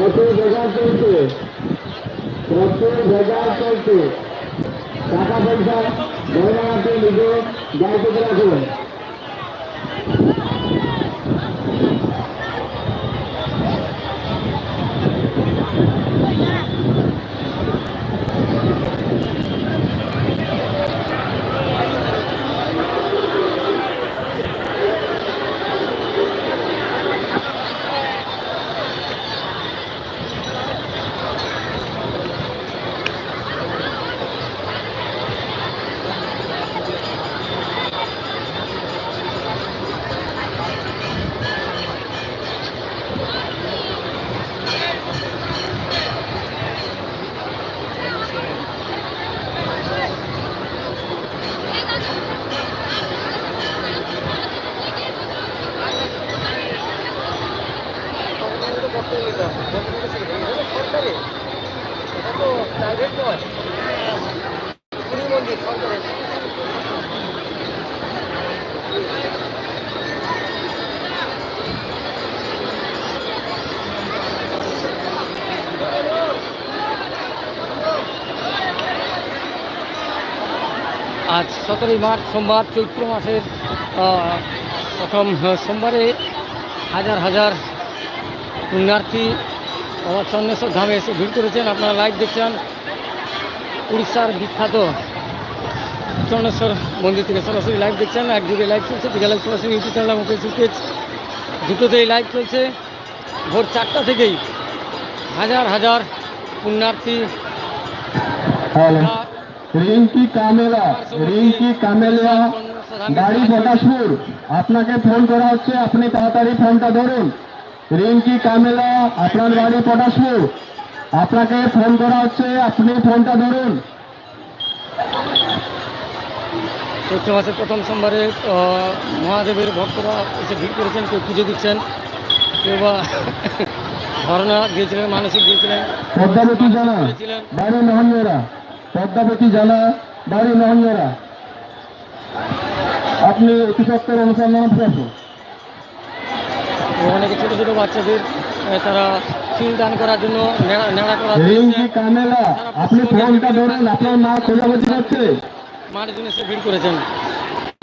প্রচুর ভেজাল চলছে। প্রচুর ভেজাল চলছে। টাকা পয়সা গয়নাঘাটে নিজে দায়িত্ব রাখুন। আজ সতেরোই মার্চ সোমবার চৈত্র মাসের প্রথম সোমবারে হাজার হাজার পুণ্যার্থী বাবা চন্দ্রেশ্বর ধামে এসে ভিড় করেছেন। আপনারা লাইভ দেখছেন। উড়িষ্যার বিখ্যাত চন্দ্রেশ্বর মন্দির থেকে সরাসরি লাইভ দেখছেন। একদিকে লাইভ চলছে দিকে লাইভ সরাসরি ইউটিউব চ্যানেল এবং ফেসবুক পেজ দুটোতেই লাইভ চলছে। ভোর চারটা থেকেই হাজার হাজার পুণ্যার্থী রিঙ্কি কামেলা রিঙ্কি কামেলা গাড়ি পটাশপুর। আপনাকে ফোন করা হচ্ছে আপনি তাড়াতাড়ি ফোনটা ধরুন। রিঙ্কি কামেলা আপনার গাড়ি পটাশপুর। আপনাকে ফোন করা হচ্ছে আপনি ফোনটা ধরুন। চৈত্র মাসের প্রথম সোমবারে মহাদেবের ভক্তরা এসে ভিড় করেছেন কেউ পুজো দিচ্ছেন কেউ বা ধর্ণা দিয়েছিলেন মানসিক দিয়েছিলেন। পদ্মাবতী জানা বাড়ি নহঞ্জরা পদ্মাবতী জানা বাড়ি নহঞ্জরা আপনি অতি সত্তর অনুসন্ধান অনেকে ছোটো ছোটো বাচ্চাদের তারা চুল দান করার জন্য নেড়া করা আপনি ফোনটা ধরুন আপনার মা খোঁজাখুঁজি করছে। মাঠের জন্য এসে ভিড় করেছেন।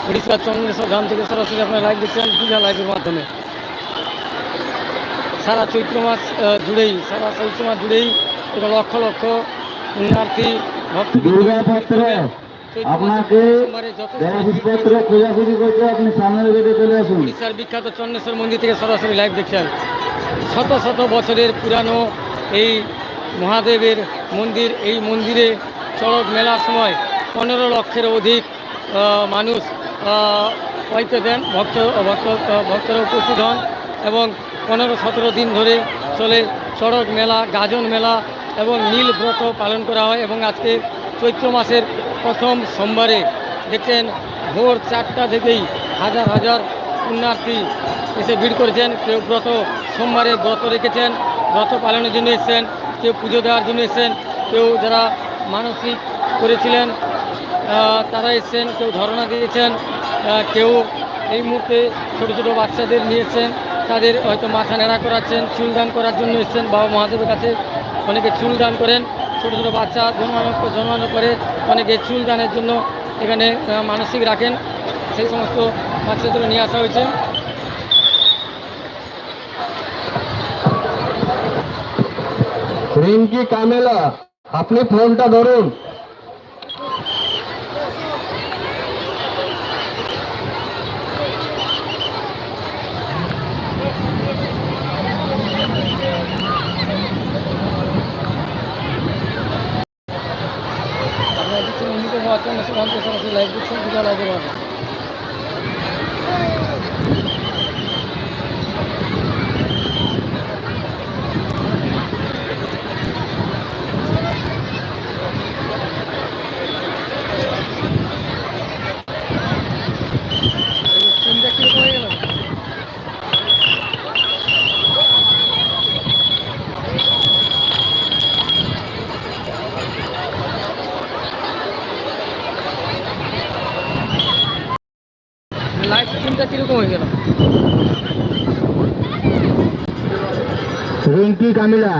উড়িষ্যার চন্দ্রেশ্বর থেকে সরাসরি আপনারা লাইভ দেখছেন লাইভের মাধ্যমে। সারা চৈত্র মাস জুড়েই সারা চৈত্র মাস জুড়েই এটা লক্ষ লক্ষ পুণ্যার্থী আপনাকে খোঁজাখুঁজি করতে আপনি সামনের গেটে চলে আসুন। উড়িষ্যার বিখ্যাত চন্দ্রেশ্বর মন্দির থেকে সরাসরি লাইভ দেখছেন। শত শত বছরের পুরানো এই মহাদেবের মন্দির, এই মন্দিরে চড়ক মেলার সময় পনেরো লক্ষের অধিক মানুষ পয়তে দেন, ভক্ত ভক্ত, ভক্তরা উপস্থিত হন এবং পনেরো সতেরো দিন ধরে চলে চড়ক মেলা, গাজন মেলা এবং নীল ব্রত পালন করা হয় এবং আজকে চৈত্র মাসের প্রথম সোমবারে দেখছেন ভোর চারটা থেকেই হাজার হাজার পুণ্যার্থী এসে ভিড় করেছেন। কেউ ব্রত সোমবারে ব্রত রেখেছেন, ব্রত পালনের জন্য এসেছেন, কেউ পুজো দেওয়ার জন্য এসেছেন, কেউ যারা মানসিক করেছিলেন তারা এসেছেন, কেউ ধর্ণা দিয়েছেন কেউ এই মুহূর্তে ছোটো ছোটো বাচ্চাদের নিয়েছেন তাদের হয়তো মাথা নেড়া করাচ্ছেন, চুল দান করার জন্য এসেছেন, বাবা মহাদেবের কাছে অনেকে চুল দান করেন, ছোটো ছোটো বাচ্চা জন্মানোর পর- জন্মানোর পরে অনেকে চুল দানের জন্য এখানে মানসিক রাখেন, সেই সমস্ত নিয়ে আসা হয়েছে। রিঙ্কি কামেলা আপনি ফোনটা ধরুন। আপনারা দেখছেন এমনিতে বাচ্চা সুকান্ত সরাসরি লাইভ রিংটা কীরকম হয়ে গেল? রিঙ্কি কামিলা।